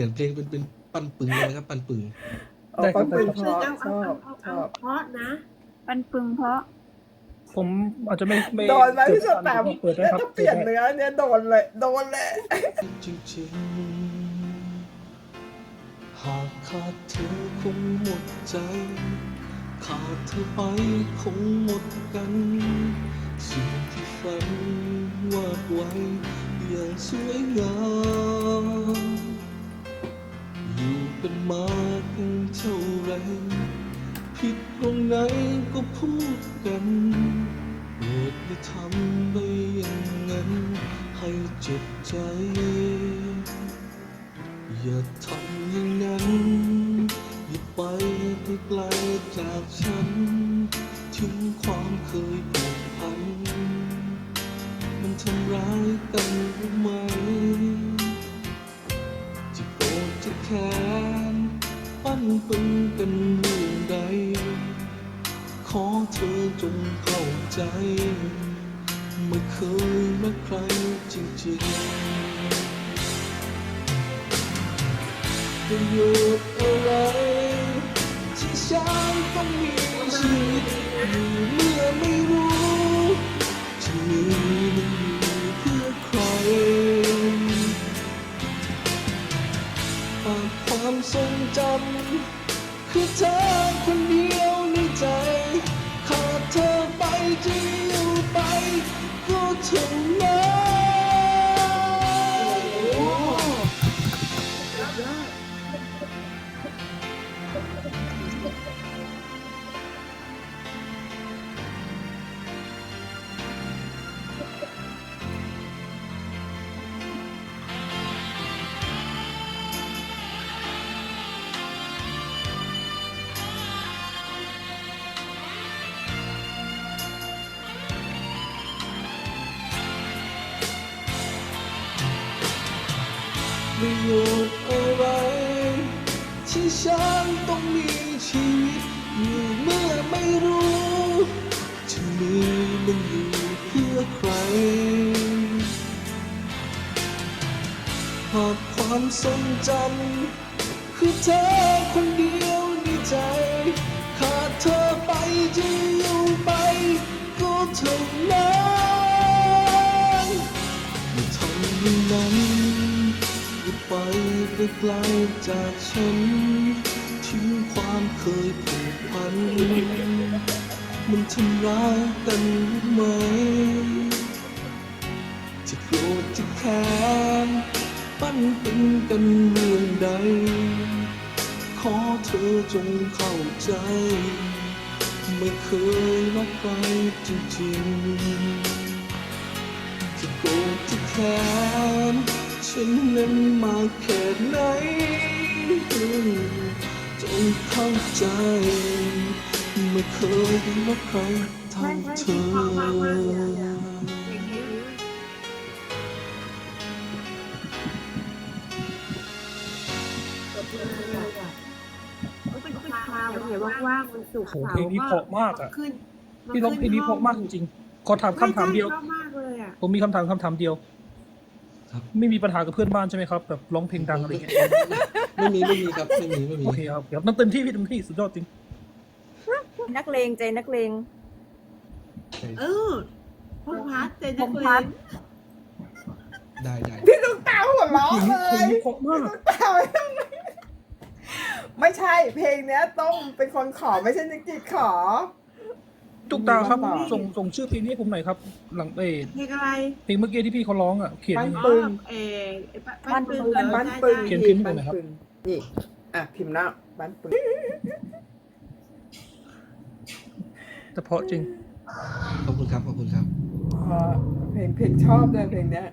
ลี่ยนเพลงเป็นเป็นปันปึงเลยนะครับ ปันปึง เอาได้ครัปับนปืนเพชื่อราะเอาชเอาอบเอาชเอาอบเพราะนะปันปึงเพราะ ผมอาจจะไม่ไม่โดนไหมพี่สแตมเปิดได้แล้วครับถ้าเปลี่ยนเนื้อเนี่ยโดนเลยโดนเลยจริงๆหากขาดเธอคงหมดใจ ขาดเธอไปคงหมดกันสิ่งที่ฝันวาดไว้อย่างสวยงามอยู่ กันมาตั้งเท่าไรผิดตรงไหนก็พูดกันโปรดอย่าทำไปอย่างนั้น ให้เจ็บใจ อย่าทำอย่างนั้น อย่าไปไกลจากฉัน ทิ้งความเคยผูกพัน มันทำร้ายกันหรือไหม ปั้นปึงกันเรื่องใด ขอเธอจงเข้าใจ ไม่เคยรักใครจริงๆประโยชน์อะไรที่ฉันต้องมีชีวิตอยู่เมื่อไม่รู้ น คือเธอคนเดียวในใจ ขาดเธอไปจะอยู่ไปก็ถึง ประโยชน์อะไร ที่ฉันต้องมีชีวิตอยู่เมื่อไม่รู้จะมีมันอยู่เพื่อใคร หากความทรงจำคือเธอคนเดียวในใจ ขาดเธอไปจะอยู่ไปก็เท่านั้นทำอย่างนั้น ไกลจากฉันทิ้งความเคยผูกพัน มันทำร้ายกันหรือไหม จะโกรธจะแค้นปั้นเป็นกันเรื่องใด ขอเธอจงเข้าใจ ไม่เคยรักใครจริงๆจะโกรธจะแค้น ฉันนั้นมากแค่ไหนจงเข้าใจไม่เคยรักใครท่าเธอว่างๆวันศุกร์โอ้โหเพลงนี้เพราะมากอะขึ้นพี่ร้องเพลงนี้เพราะมากจริงๆขอถามคำถามเดียว ชอบมากเลยอะ ผมมีคำถามคำถามเดียว ครับ ไม่มีปัญหากับเพื่อนบ้านใช่ไหมครับแบบร้องเพลงดังอะไรอย่างเงี้ยไม่มีไม่มีครับไม่มีไม่มีโอเคครับครับนั่นเต็มที่พี่เต็มที่สุดยอดจริงนักเลงใจนักเลงเออพ่อพัดเจนผนัมกเลพัดยได้ได้พี่ตุ๊กตาหัวเราะเพลงเลนี้เพลงยนี้เพราะมากตาไม่ต้องไม่ใช่เพลงเนี้ยต้องเป็นคนขอไม่ใช่นิกิตขอ ทุกตาครับต่อส่งส่งชื่อเพลงนี้ให้ผมหน่อยครับ หลังเออเพลงอะไรเพลงเมื่อกี้ที่พี่เขาร้องอะเขียนปั้นยังไงปึงเออบ้านปึงบ้านปึงเขียนพิมพ์ให้หน่อยครับ บ้านปึงนี่อะพิมพ์หน้าบ้านปึงแต่เพราะจริง ขอบคุณครับ ขอบคุณครับ เพราะเพลงเพลงชอบเลยเพลงเนี้ย